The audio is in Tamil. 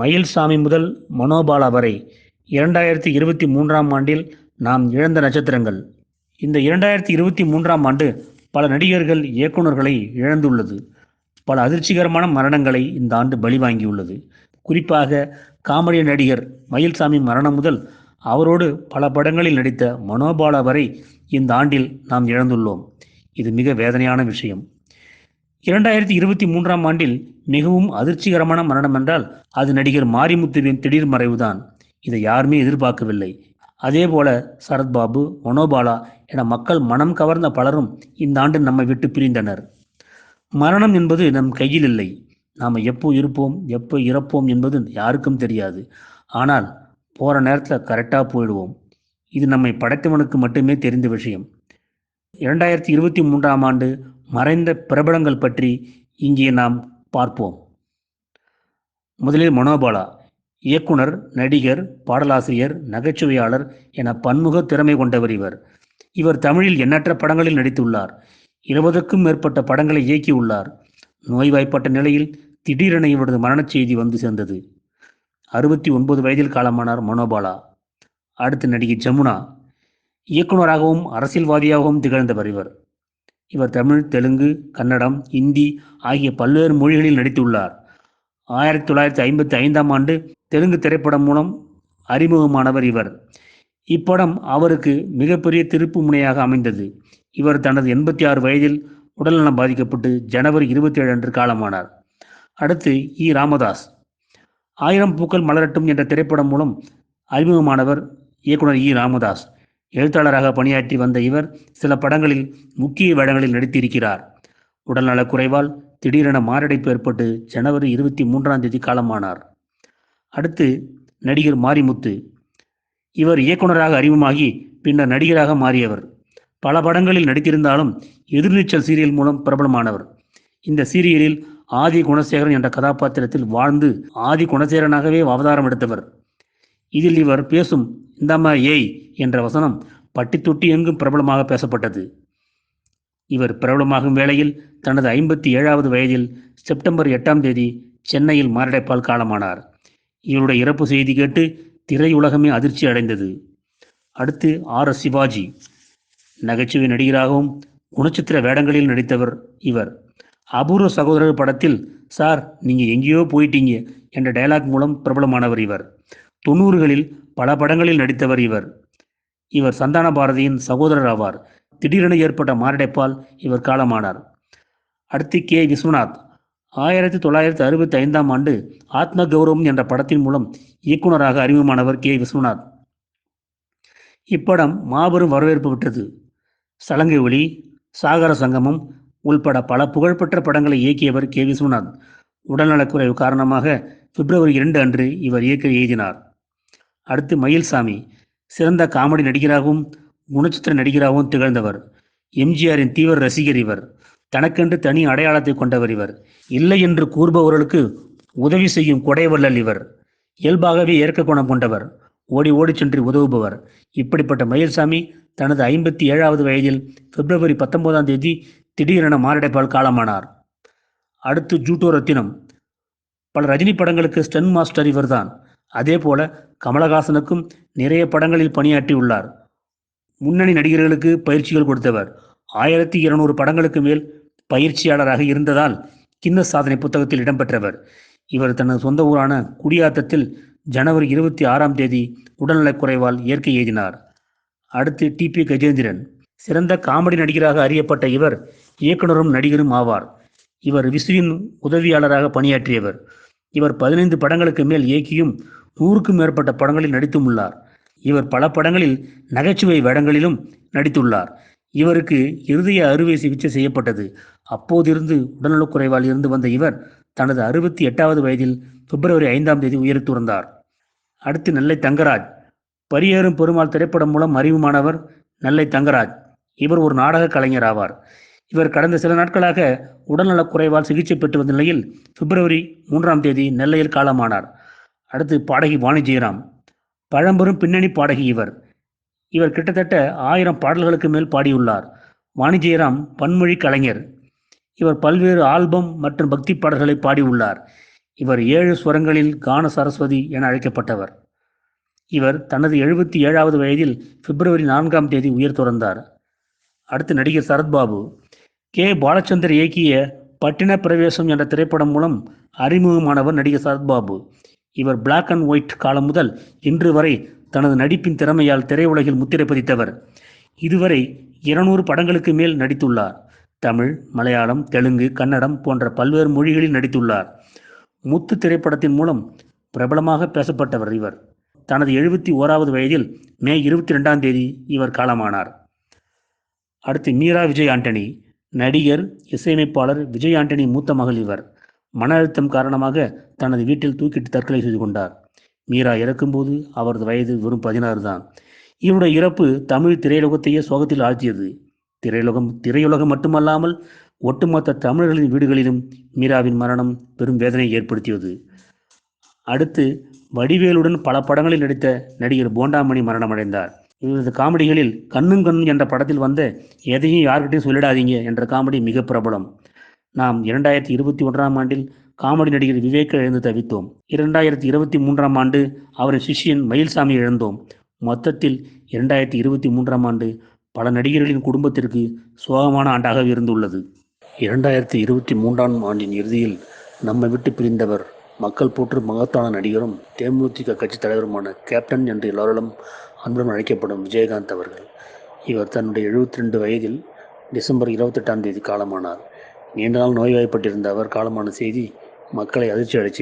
மயில்சாமி முதல் மனோபாலா வரை இரண்டாயிரத்தி இருபத்தி மூன்றாம் ஆண்டில் நாம் இழந்த நட்சத்திரங்கள். இந்த இரண்டாயிரத்தி இருபத்தி மூன்றாம் ஆண்டு பல நடிகர்கள் இயக்குநர்களை இழந்துள்ளது. பல அதிர்ச்சிகரமான மரணங்களை இந்த ஆண்டு பலிவாங்கியுள்ளது. குறிப்பாக காமெடி நடிகர் மயில்சாமி மரணம் முதல் அவரோடு பல படங்களில் நடித்த மனோபாலா வரை இந்த ஆண்டில் நாம் இழந்துள்ளோம். இது மிக வேதனையான விஷயம். இரண்டாயிரத்தி இருபத்தி மூன்றாம் ஆண்டில் மிகவும் அதிர்ச்சிகரமான மரணம் என்றால் அது நடிகர் மாரிமுத்துவின் திடீர் மறைவுதான். இதை யாருமே எதிர்பார்க்கவில்லை. அதேபோல சரத்பாபு மனோபாலா என மக்கள் மனம் கவர்ந்த பலரும் இந்த ஆண்டு நம்மை விட்டு பிரிந்தனர். மரணம் என்பது நம் கையில் இல்லை. நாம் எப்போ இருப்போம் எப்போ இறப்போம் என்பது யாருக்கும் தெரியாது. ஆனால் போகிற நேரத்தில் கரெக்டாக போயிடுவோம். இது நம்மை படைத்தவனுக்கு மட்டுமே தெரிந்த விஷயம். இரண்டாயிரத்தி இருபத்தி மூன்றாம் ஆண்டு மறைந்த பிரபலங்கள் பற்றி இங்கே நாம் பார்ப்போம். முதலில் மனோபாலா இயக்குனர் நடிகர் பாடலாசிரியர் நகைச்சுவையாளர் என பன்முக திறமை கொண்டவர் இவர். இவர் தமிழில் எண்ணற்ற படங்களில் நடித்துள்ளார். இருபதுக்கும் மேற்பட்ட படங்களை இயக்கியுள்ளார். நோய்வாய்ப்பட்ட நிலையில் திடீரென இவரது மரணச் செய்தி வந்து சேர்ந்தது. அறுபத்தி ஒன்பது வயதில் காலமானார் மனோபாலா. அடுத்து நடிகை ஜமுனா இயக்குனராகவும் அரசியல்வாதியாகவும் திகழ்ந்தவர் இவர். இவர் தமிழ் தெலுங்கு கன்னடம் இந்தி ஆகிய பல்வேறு மொழிகளில் நடித்துள்ளார். ஆயிரத்தி தொள்ளாயிரத்தி ஐம்பத்தி ஐந்தாம் ஆண்டு தெலுங்கு திரைப்படம் மூலம் அறிமுகமானவர் இவர். இப்படம் அவருக்கு மிகப்பெரிய திருப்பு முனையாக அமைந்தது. இவர் தனது எண்பத்தி ஆறு வயதில் உடல்நலம் பாதிக்கப்பட்டு ஜனவரி இருபத்தி ஏழு அன்று காலமானார். அடுத்து இ. ராமதாஸ். ஆயிரம் பூக்கள் மலரட்டும் என்ற திரைப்படம் மூலம் அறிமுகமானவர் இயக்குனர் இ. ராமதாஸ். எழுத்தாளராக பணியாற்றி வந்த இவர் சில படங்களில் முக்கிய வேடங்களில் நடித்திருக்கிறார். உடல்நலக் குறைவால் திடீரென மாரடைப்பு ஏற்பட்டு ஜனவரி இருபத்தி மூன்றாம் தேதி காலமானார். அடுத்து நடிகர் மாரிமுத்து. இவர் இயக்குனராக அறிமுகமாகி பின்னர் நடிகராக மாறியவர். பல படங்களில் நடித்திருந்தாலும் எதிர்நீச்சல் சீரியல் மூலம் பிரபலமானவர். இந்த சீரியலில் ஆதி குணசேகரன் என்ற கதாபாத்திரத்தில் வாழ்ந்து ஆதி குணசேகரனாகவே அவதாரம் எடுத்தவர். இதில் இவர் பேசும் இந்தம்மா ஏய் என்ற வசனம் பட்டி தொட்டி எங்கும் பிரபலமாக பேசப்பட்டது. இவர் பிரபலமாகும் வேளையில் தனது ஐம்பத்தி ஏழாவது வயதில் செப்டம்பர் எட்டாம் தேதி சென்னையில் மாரடைப்பால் காலமானார். இவருடைய இறப்பு செய்தி கேட்டு திரையுலகமே அதிர்ச்சி அடைந்தது. அடுத்து ஆர் எஸ் சிவாஜி. நகைச்சுவை நடிகராகவும் குணச்சித்திர வேடங்களில் நடித்தவர் இவர். அபூர்வ சகோதரர் படத்தில் சார் நீங்கள் எங்கேயோ போயிட்டீங்க என்ற டயலாக் மூலம் பிரபலமானவர் இவர். தொண்ணூறுகளில் பல படங்களில் நடித்தவர் இவர். இவர் சந்தான பாரதியின் சகோதரர் ஆவார். திடீரென ஏற்பட்ட மாரடைப்பால் இவர் காலமானார். அடுத்து கே. விஸ்வநாத். ஆயிரத்தி தொள்ளாயிரத்தி அறுபத்தி ஐந்தாம் ஆண்டு ஆத்ம கௌரவம் என்ற படத்தின் மூலம் இயக்குனராக அறிமுகமானவர் கே. விஸ்வநாத். இப்படம் மாபெரும் வரவேற்பு பெற்றது. சலங்கை ஒளி சாகர சங்கமம் உள்பட பல புகழ்பெற்ற படங்களை இயக்கியவர் கே. விஸ்வநாத். உடல்நலக்குறைவு காரணமாக பிப்ரவரி இரண்டு அன்று இவர் இயக்க எழுதினார் அடுத்து மயில்சாமி. சிறந்த காமெடி நடிகராகவும் குணச்சித்திர நடிகராகவும் திகழ்ந்தவர். எம்ஜிஆரின் தீவிர ரசிகர் இவர். தனக்கென்று தனி அடையாளத்தை கொண்டவர் இவர். இல்லை என்று கூறுபவர்களுக்கு உதவி செய்யும் கொடைவள்ளல் இவர். இயல்பாகவே ஏற்க குணம் கொண்டவர். ஓடி ஓடி சென்று உதவுபவர். இப்படிப்பட்ட மயில்சாமி தனது ஐம்பத்தி ஏழாவது வயதில் பிப்ரவரி பத்தொன்பதாம் தேதி திடீரென மாரடைப்பால் காலமானார். அடுத்து ஜூட்டோ ரத்தினம். பல ரஜினி படங்களுக்கு ஸ்டன் மாஸ்டர் இவர்தான். அதே போல கமலஹாசனுக்கும் நிறைய படங்களில் பணியாற்றியுள்ளார் முன்னணி நடிகர்களுக்கு பயிற்சிகள் கொடுத்தவர். ஆயிரத்தி இருநூறு படங்களுக்கு மேல் பயிற்சியாளராக இருந்ததால் கின்னஸ் சாதனை புத்தகத்தில் இடம்பெற்றவர். இவர் தனது சொந்த ஊரான குடியாத்தத்தில் ஜனவரி இருபத்தி ஆறாம் தேதி உடல்நலக் குறைவால் இயற்கை எய்தினார். அடுத்து டி பி கஜேந்திரன். சிறந்த காமெடி நடிகராக அறியப்பட்ட இவர் இயக்குனரும் நடிகரும் ஆவார். இவர் விசுவின் உதவியாளராக பணியாற்றியவர். இவர் பதினைந்து படங்களுக்கு மேல் இயக்கியும் நூறுக்கும் மேற்பட்ட படங்களில் நடித்தும் உள்ளார் இவர் பல படங்களில் நகைச்சுவை வேடங்களிலும் நடித்துள்ளார். இவருக்கு இருதய அறுவை சிகிச்சை செய்யப்பட்டது. அப்போதிருந்து உடல்நலக்குறைவால் இருந்து வந்த இவர் தனது அறுபத்தி எட்டாவது வயதில் பிப்ரவரி ஐந்தாம் தேதி உயிர் துறந்தார். அடுத்து நெல்லை தங்கராஜ். பரியேறும் பெருமாள் திரைப்படம் மூலம் அறிவுமானவர் நெல்லை தங்கராஜ். இவர் ஒரு நாடக கலைஞர் ஆவார். இவர் கடந்த சில நாட்களாக உடல்நலக் குறைவால் சிகிச்சை பெற்று வந்த நிலையில் பிப்ரவரி மூன்றாம் தேதி நெல்லையில் காலமானார். அடுத்து பாடகி வாணி ஜெயராம். பழம்பெரும் பின்னணி பாடகி இவர். இவர் கிட்டத்தட்ட ஆயிரம் பாடல்களுக்கு மேல் பாடியுள்ளார். வாணி ஜெயராம் பன்மொழி கலைஞர். இவர் பல்வேறு ஆல்பம் மற்றும் பக்தி பாடல்களை பாடியுள்ளார். இவர் ஏழு ஸ்வரங்களில் கான சரஸ்வதி என அழைக்கப்பட்டவர். இவர் தனது எழுபத்தி ஏழாவது வயதில் பிப்ரவரி நான்காம் தேதி உயிர் துறந்தார். அடுத்து நடிகர் சரத்பாபு கே. பாலச்சந்தர் இயக்கிய பட்டின பிரவேசம் என்ற திரைப்படம் மூலம் அறிமுகமானவர் நடிகர் சரத்பாபு இவர் பிளாக் அண்ட் ஒயிட் காலம் முதல் இன்று வரை தனது நடிப்பின் திறமையால் திரையுலகில் முத்திரை பதித்தவர். இதுவரை இருநூறு படங்களுக்கு மேல் நடித்துள்ளார். தமிழ் மலையாளம் தெலுங்கு கன்னடம் போன்ற பல்வேறு மொழிகளில் நடித்துள்ளார். முத்து திரைப்படத்தின் மூலம் பிரபலமாக பேசப்பட்டவர் இவர். தனது எழுபத்தி ஓராவது வயதில் மே இருபத்தி ரெண்டாம் தேதி இவர் காலமானார். அடுத்து மீரா விஜய் ஆண்டனி நடிகர் இசையமைப்பாளர் விஜய் ஆண்டனி மூத்த மகள் இவர். மன அழுத்தம் காரணமாக தனது வீட்டில் தூக்கிட்டு தற்கொலை செய்து கொண்டார். மீரா இறக்கும்போது அவரது வயது வெறும் பதினாறு தான். இவருடைய இறப்பு தமிழ் திரையுலகத்தையே சோகத்தில் ஆழ்த்தியது. திரையுலகம் திரையுலகம் மட்டுமல்லாமல் ஒட்டுமொத்த தமிழர்களின் வீடுகளிலும் மீராவின் மரணம் பெரும் வேதனையை ஏற்படுத்தியது. அடுத்து வடிவேலுடன் பல படங்களில் நடித்த நடிகர் போண்டாமணி மரணமடைந்தார். இவரது காமெடிகளில் கண்ணும் கண்ணும் என்ற படத்தில் வந்த எதையும் யார்கிட்டையும் சொல்லிடாதீங்க என்ற காமெடி மிக பிரபலம். நாம் இரண்டாயிரத்தி இருபத்தி ஒன்றாம் ஆண்டில் காமெடி நடிகர் விவேக் இழந்து தவித்தோம். இரண்டாயிரத்தி இருபத்தி மூன்றாம் ஆண்டு அவரின் சிஷ்யன் மயில்சாமி இழந்தோம். மொத்தத்தில் இரண்டாயிரத்தி இருபத்தி மூன்றாம் ஆண்டு பல நடிகர்களின் குடும்பத்திற்கு சோகமான ஆண்டாக இருந்துள்ளது. இரண்டாயிரத்தி இருபத்தி மூன்றாம் ஆண்டின் இறுதியில் நம்மை விட்டு பிரிந்தவர் மக்கள் போற்று மகத்தான நடிகரும் தேமுதிக கட்சித் தலைவருமான கேப்டன் என்று எல்லோரிடம் அன்புடன் அழைக்கப்படும் விஜயகாந்த் அவர்கள். இவர் தன்னுடைய எழுபத்தி ரெண்டு வயதில் டிசம்பர் இருபத்தெட்டாம் தேதி காலமானார். நீண்ட நாள் நோய்வாய்ப்பட்டிருந்த அவர் காலமான செய்தி மக்களை அதிர்ச்சி அடைச்